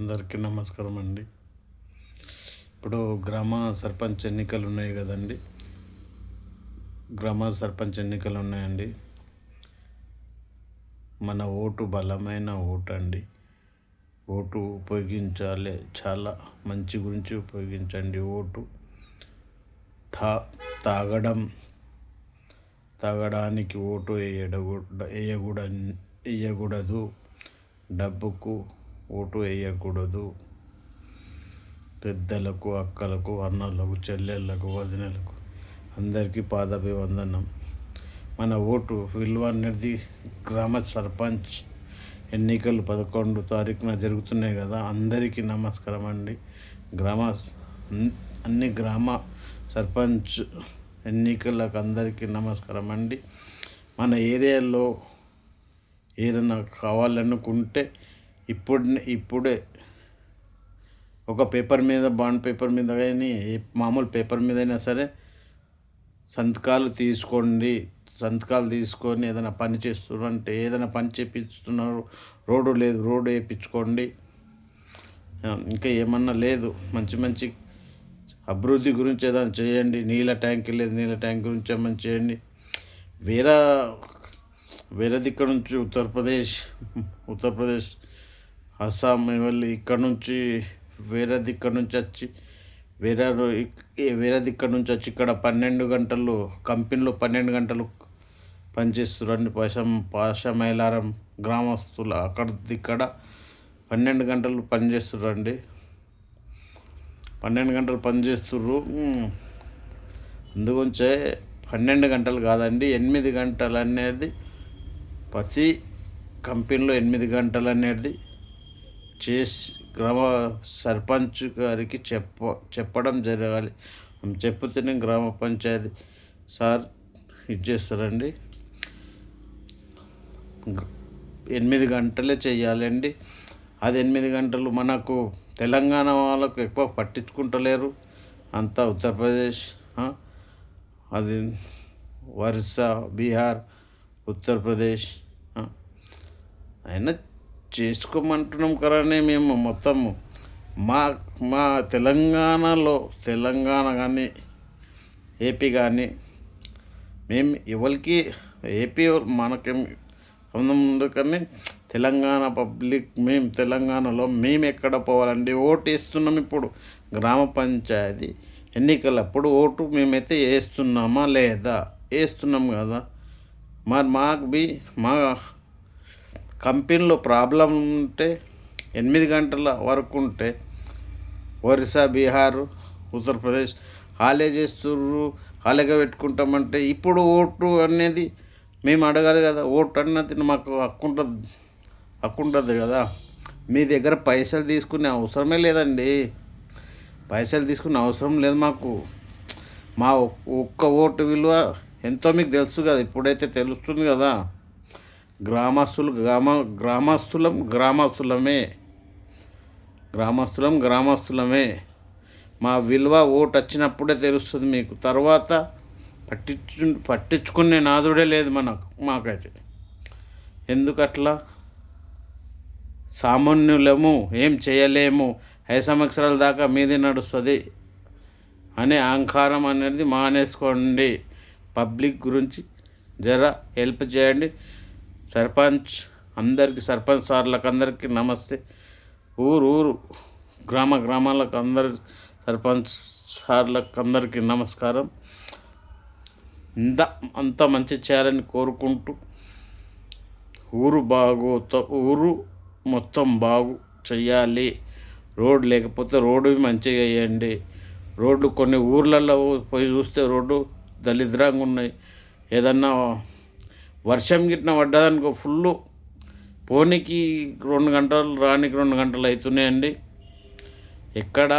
అందరికీ నమస్కారం అండి. ఇప్పుడు గ్రామ సర్పంచ్ ఎన్నికలు ఉన్నాయి కదండి. గ్రామ సర్పంచ్ ఎన్నికలు ఉన్నాయండి. మన ఓటు బలమైన ఓటు అండి. ఓటు ఉపయోగించాలి. చాలా మంచి గురించి ఉపయోగించండి ఓటు. తా తాగడం తాగడానికి ఓటు వేయడకూ వేయకూడ వేయకూడదు. డబ్బుకు ఓటు వేయకూడదు. పెద్దలకు అక్కలకు అన్నలకు చెల్లెళ్ళకు వదినలకు అందరికీ పాదాభివందనం. మన ఓటు విలువ అనేది గ్రామ సర్పంచ్ ఎన్నికలు పదకొండు తారీఖున జరుగుతున్నాయి కదా అందరికీ నమస్కారం అండి. గ్రామ అన్ని గ్రామ సర్పంచ్ ఎన్నికలకు అందరికీ నమస్కారం అండి. మన ఏరియాలో ఏదైనా కావాలనుకుంటే ఇప్పుడు ఇప్పుడే ఒక పేపర్ మీద బాండ్ పేపర్ మీద కానీ మామూలు పేపర్ మీద అయినా సరే సంతకాలు తీసుకోండి. సంతకాలు తీసుకొని ఏదైనా పని చేస్తున్నారు అంటే ఏదైనా పని చేపిస్తున్నారు రోడ్డు లేదు రోడ్డు వేయించుకోండి. ఇంకా ఏమన్నా లేదు. మంచి మంచి అభివృద్ధి గురించి ఏదైనా చేయండి. నీళ్ళ ట్యాంక్ లేదు నీళ్ళ ట్యాంక్ గురించి ఏమైనా చేయండి. వేరే వేరే దిక్కు నుంచి ఉత్తరప్రదేశ్ ఉత్తరప్రదేశ్ అస్సాం వెళ్ళి ఇక్కడ నుంచి వేరే దిక్కడ నుంచి వచ్చి వేరే వేరే దిక్కడ నుంచి వచ్చి ఇక్కడ పన్నెండు గంటలు కంపెనీలో పన్నెండు గంటలు పనిచేస్తురండి పాషం పాషమైలారం గ్రామస్తులు అక్కడ ఇక్కడ పన్నెండు గంటలు పనిచేస్తుర్రండి పన్నెండు గంటలు పనిచేస్తుర్రు. అందుగుంచే పన్నెండు గంటలు కాదండి ఎనిమిది గంటలు అనేది ప్రతి కంపెనీలో ఎనిమిది గంటలు అనేది చేసి గ్రామ సర్పంచ్ గారికి చెప్ప చెప్పడం జరగాలి. చెప్తేనే గ్రామ పంచాయతీ సార్ ఇచ్చేస్తారండి ఎనిమిది గంటలే చేయాలండి. అది ఎనిమిది గంటలు మనకు తెలంగాణ వాళ్ళకు ఎక్కువ పట్టించుకుంటలేరు. అంతా ఉత్తరప్రదేశ్ అది ఒరిస్సా బీహార్ ఉత్తరప్రదేశ్ అయినా చేసుకోమంటున్నాం కరానే మేము మొత్తము. మా మా తెలంగాణలో తెలంగాణ కానీ ఏపీ కానీ మేము ఎవరికి ఏపీ మనకేం సంబంధం కానీ తెలంగాణ పబ్లిక్ మేము తెలంగాణలో మేము ఎక్కడ పోవాలండి? ఓటు వేస్తున్నాం ఇప్పుడు గ్రామ పంచాయతీ ఎన్నికలప్పుడు ఓటు మేమైతే వేస్తున్నామా లేదా? వేస్తున్నాం కదా. మరి మాకు బి మా కంపెనీలో ప్రాబ్లం ఉంటే ఎనిమిది గంటల వరకు ఉంటే ఒరిస్సా బీహార్ ఉత్తరప్రదేశ్ హాలే చేస్తుర్రు హాలేగా పెట్టుకుంటామంటే ఇప్పుడు ఓటు అనేది మేము అడగాలి కదా. ఓటు అన్నది మాకు హక్కు ఉంటుంది హక్కు ఉంటుంది కదా. మీ దగ్గర పైసలు తీసుకునే అవసరమే లేదండి. పైసలు తీసుకునే అవసరం లేదు మాకు. మా ఒక్క ఓటు విలువ ఎంతో మీకు తెలుసు కదా. ఇప్పుడైతే తెలుస్తుంది కదా. గ్రామస్తులు గ్రామ గ్రామస్తులం గ్రామస్తులమే. గ్రామస్తులం గ్రామస్తులమే. మా విలువ ఓటు వచ్చినప్పుడే తెలుస్తుంది మీకు. తర్వాత పట్టించు పట్టించుకునే నాదుడే లేదు మనకు మాకైతే. ఎందుకట్లా? సామాన్యులము ఏం చేయలేము. ఐదు సంవత్సరాల దాకా మీదే నడుస్తుంది అనే అహంకారం అనేది మానేసుకోండి. పబ్లిక్ గురించి జర హెల్ప్ చేయండి. సర్పంచ్ అందరికీ సర్పంచ్ సార్లకు అందరికీ నమస్తే. ఊరు ఊరు గ్రామ గ్రామాలకు అందరి సర్పంచ్ సార్లకు అందరికీ నమస్కారం. ఇంత అంత మంచి చేయాలని కోరుకుంటూ ఊరు బాగోత ఊరు మొత్తం బాగు చెయ్యాలి. రోడ్ లేకపోతే రోడ్డు మంచిగా వేయండి రోడ్డు కొన్ని ఊర్లలో పోయి చూస్తే రోడ్డు దళిద్రంగా ఉన్నాయి. ఏదన్నా వర్షం గిట్న పడ్డదనుకో ఫుల్ పోనీకి రెండు గంటలు రానికి రెండు గంటలు అవుతున్నాయండి ఎక్కడ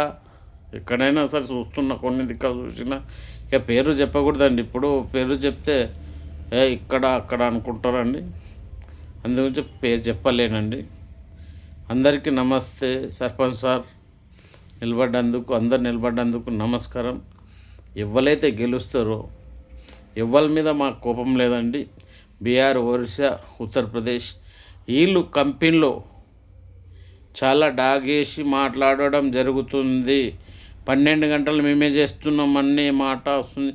ఎక్కడైనా సరే చూస్తున్నా కొన్ని దిక్కలు చూసినా. ఇక పేరు చెప్పకూడదండి. ఇప్పుడు పేరు చెప్తే ఏ ఇక్కడ అక్కడ అనుకుంటారండి. అందుగురించి పేరు చెప్పలేనండి. అందరికీ నమస్తే సర్పంచ్ సార్ నిలబడ్డందుకు అందరు నిలబడ్డందుకు నమస్కారం. ఎవరైతే గెలుస్తారో ఎవరి మీద మాకు కోపం లేదండి. బీహార్ ఒరిస్సా ఉత్తరప్రదేశ్ వీళ్ళు కంపెనీలో చాలా డాగేసి మాట్లాడడం జరుగుతుంది. పన్నెండు గంటలు మేమే చేస్తున్నాం అనే మాట వస్తుంది.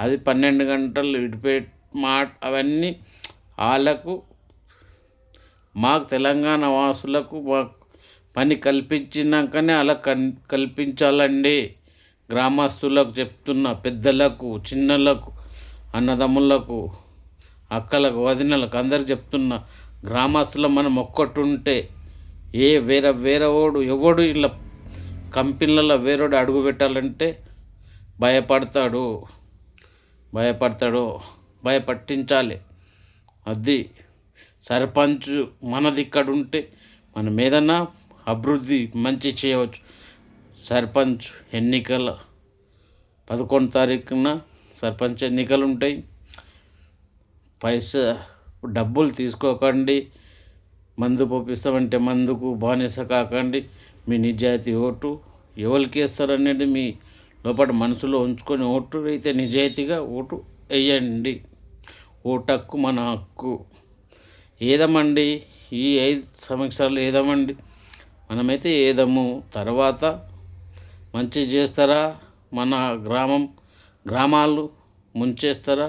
అది పన్నెండు గంటలు విడిపే మాట అవన్నీ వాళ్ళకు మాకు తెలంగాణ వాసులకు మాకు పని కల్పించినాకనే అలా కన్ కల్పించాలండి. గ్రామస్తులకు చెప్తున్న పెద్దలకు చిన్నలకు అన్నదమ్ములకు. అక్కలకు వదినలకు అందరు చెప్తున్న గ్రామస్తుల మనం ఒక్కటుంటే ఏ వేరే వేరేవాడు ఎవడు ఇలా కంపెనీలలో వేరేవాడు అడుగు పెట్టాలంటే భయపడతాడు. భయపడతాడు. భయపట్టించాలి. అది సర్పంచ్ మనది ఇక్కడ ఉంటే మనం ఏదన్నా అభివృద్ధి మంచి చేయవచ్చు. సర్పంచ్ ఎన్నికల పదకొండు తారీఖున సర్పంచ్ ఎన్నికలు ఉంటాయి పైసా డబ్బులు తీసుకోకండి మందు పంపిస్తామంటే మందుకు బానిస కాకండి. మీ నిజాయితీ ఓటు ఎవరికి వేస్తారనేది మీ లోపల మనసులో ఉంచుకొని ఓటు అయితే నిజాయితీగా ఓటు వేయండి. ఓటు హక్కు మన హక్కు. ఏదమండి? ఈ ఐదు సంవత్సరాలు ఏదమండి? మనమైతే ఏదము? తర్వాత మంచి చేస్తారా? మన గ్రామం గ్రామాలు ముంచేస్తారా?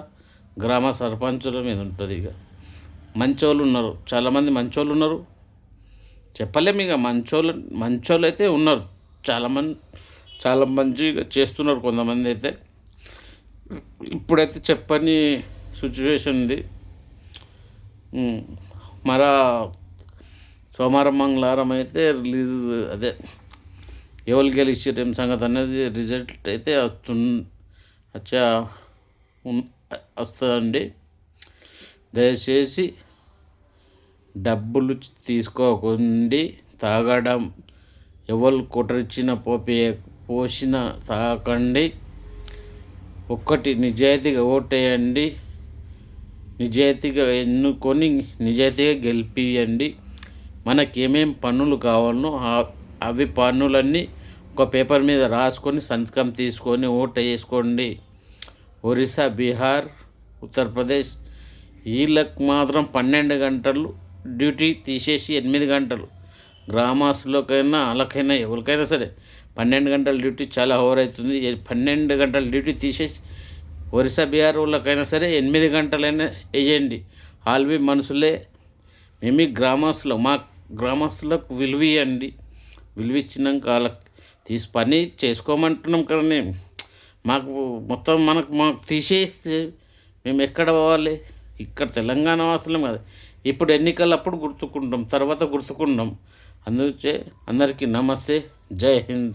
గ్రామ సర్పంచుల మీద ఉంటుంది ఇక. మంచోళ్ళు ఉన్నారు. చాలామంది మంచోళ్ళు ఉన్నారు. చెప్పలేము ఇక. మంచోళ్ళు మంచోళ్ళు అయితే ఉన్నారు. చాలామంది చాలా మంచిగా చేస్తున్నారు కొంతమంది అయితే. ఇప్పుడైతే చెప్పని సిచ్యువేషన్ ఉంది. మర మరా సోమవారం మంగళవారం అయితే రిలీజ్ అదే. ఎవరు గెలిచారు ఏం సంగతి అనేది రిజల్ట్ అయితే వస్తు వచ్చా వస్తుందండి. దయచేసి డబ్బులు తీసుకోకండి. తాగడం ఎవరు కుట్రిచ్చిన పోపే పోసిన తాకండి. ఒక్కటి నిజాయితీగా ఓటేయండి. నిజాయితీగా ఎన్నుకొని నిజాయితీగా గెలిపియండి. మనకి పనులు కావాలనో అవి పన్నులన్నీ ఒక పేపర్ మీద రాసుకొని సంతకం తీసుకొని ఓటు వేసుకోండి. ఒరిస్సా బీహార్ ఉత్తరప్రదేశ్ వీళ్ళకు మాత్రం పన్నెండు గంటలు డ్యూటీ తీసేసి ఎనిమిది గంటలు. గ్రామస్తులకైనా వాళ్ళకైనా ఎవరికైనా సరే పన్నెండు గంటల డ్యూటీ చాలా ఓవర్ అవుతుంది. పన్నెండు గంటల డ్యూటీ తీసేసి ఒరిస్సా బీహార్ వాళ్ళకైనా సరే ఎనిమిది గంటలైనా వేయండి. ఆల్వి మనుషులే మేము గ్రామస్తులు. మా గ్రామస్తులకు విలువ ఇవ్వండి విలువ ఇచ్చినాక వాళ్ళకి తీసి పని చేసుకోమంటున్నాం కానీ మాకు మొత్తం మనకు మాకు తీసేస్తే మేము ఎక్కడ పోవాలి? ఇక్కడ తెలంగాణ వాసులం కదా. ఇప్పుడు ఎన్నికలు అప్పుడు గుర్తుకుంటాం తర్వాత గుర్తుకుంటాం. అందుకే అందరికీ నమస్తే. జై హింద్.